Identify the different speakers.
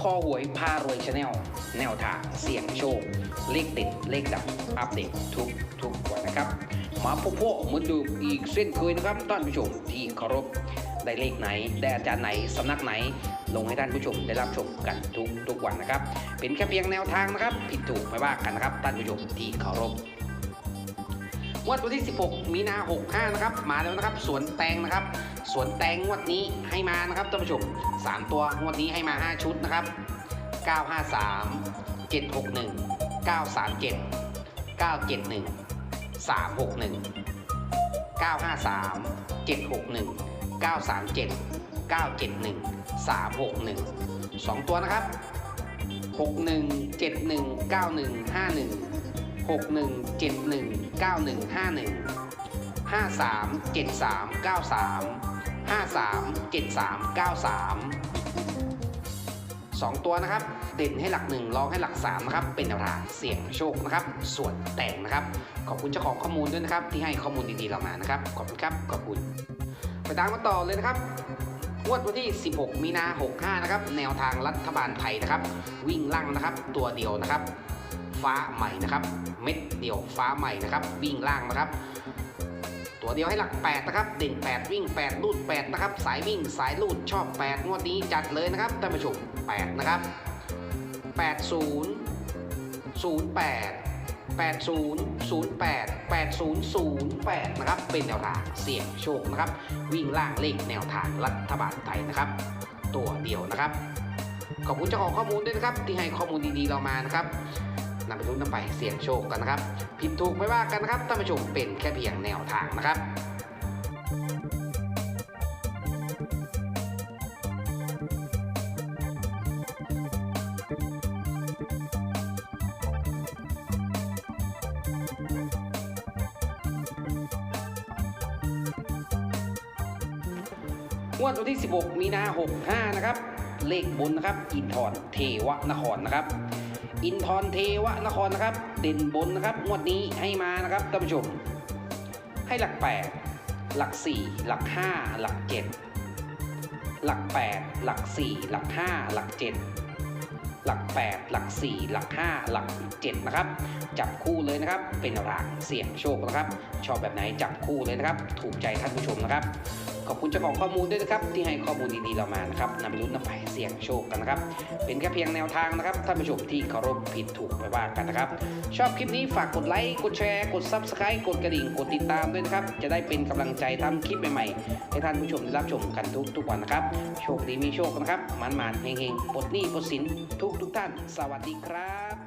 Speaker 1: คอหวยพารวยชาแนลแนวทางเสี่ยงโชค เลขเด็ดเลขดังอัปเดตทุกทุกวันนะครับ มาพบพวกเหมือนเดิมอีกเส้นเคยนะครับท่านผู้ชมที่เคารพได้เลขไหน ได้อาจารย์ไหน สำนักไหน ลงให้ท่านผู้ชมได้รับชมกันทุกทุกวันนะครับ เป็นแค่เพียงแนวทางนะครับ ผิดถูกไม่ว่ากันนะครับท่านผู้ชมที่เคารพ งวดวันที่ 16 มีนา65นะครับ มาแล้วนะครับ สวนแตงนะครับ สวนแตงงวดนี้ให้มานะครับท่านผู้ชม3ตัวงวดนี้ให้มา 5 ชุดนะครับ 953 761 937 971 361 953 761 937 971 361 2 ตัวนะครับ 61 71 91 51 หกหนึ่งเจ็ดหนึ่งเก้าหนึ่งห้าหนึ่งห้าสามเจ็ดสามเก้าสามห้าสามเจ็ดสามเก้าสามสองตัวนะครับ เด่นให้หลักหนึ่งรองให้หลักสามนะครับ เป็นแนวทางเสี่ยงโชคนะครับ ส่วนแต่งนะครับ ขอบคุณเจ้าของข้อมูลด้วยนะครับ ที่ให้ข้อมูลดีๆเรามานะครับ ขอบคุณครับ ขอบคุณ ไปตามกันต่อเลยนะครับงวดวันที่ 16 มีนา 65 นะครับ แนวทางรัฐบาลไทยนะครับ วิ่งล่างนะครับ ตัวเดียวนะครับ ฟ้าใหม่นะครับ เม็ดเดียวฟ้าใหม่นะครับ วิ่งล่างนะครับ ตัวเดียวให้หลัก 8 นะครับ เด่น 8 วิ่ง 8 ลูด 8 นะครับ สายวิ่งสายลูดชอบ 8 งวดนี้จัดเลยนะครับท่านผู้ชม 8 นะครับ 80 08 80 08 8008 นะครับ เป็นแนวทางเสี่ยงโชคนะครับ วิ่งล่างเลขแนวทางรัฐบาลไทยนะครับ ตัวเดียวนะครับ ขอบคุณเจ้าของข้อมูลด้วยนะครับ ที่ให้ข้อมูลดีๆเรามานะครับ นำไปรุ่นนำไปเสี่ยงโชคกันนะครับ ผิดถูกไม่ว่ากันนะครับท่านผู้ชมเป็นแค่เพียงแนวทางนะครับงวดวันที่ 16 มีนา 65 นะครับ เลขบนนะครับ อินทรเทวนครนะครับ อินทรเทวนครนะครับ เด่นบนนะครับงวดนี้ให้มานะครับท่านผู้ชม ให้หลัก 8 หลัก 4 หลัก 5 หลัก 7 หลัก 8 หลัก 4 หลัก 5 หลัก 7 หลัก 8 หลัก 4 หลัก 5 หลัก 7 นะครับ จับคู่เลยนะครับ เป็นแนวทางเสี่ยงโชคนะครับ ชอบแบบไหนจับคู่เลยนะครับ ถูกใจท่านผู้ชมนะครับ ขอบคุณเจ้าของข้อมูลด้วยนะครับที่ให้ข้อมูลดีๆเรามานะครับนำไปลุ้นนำไปเสี่ยงโชคกันนะครับ เป็นแค่เพียงแนวทางนะครับท่านผู้ชมที่เคารพผิดถูกไม่ว่ากันนะครับ ชอบคลิปนี้ฝากกดไลค์กดแชร์กด Subscribe กดกระดิ่งกดติดตามด้วยนะครับจะได้เป็นกำลังใจทำคลิปใหม่ๆ ให้ท่านผู้ชมได้รับชมกันทุกทุกๆวันนะครับโชคดีมีโชคนะครับมันๆเฮงๆปลดหนี้ปลดสินทุกทุกๆท่าน สวัสดีครับ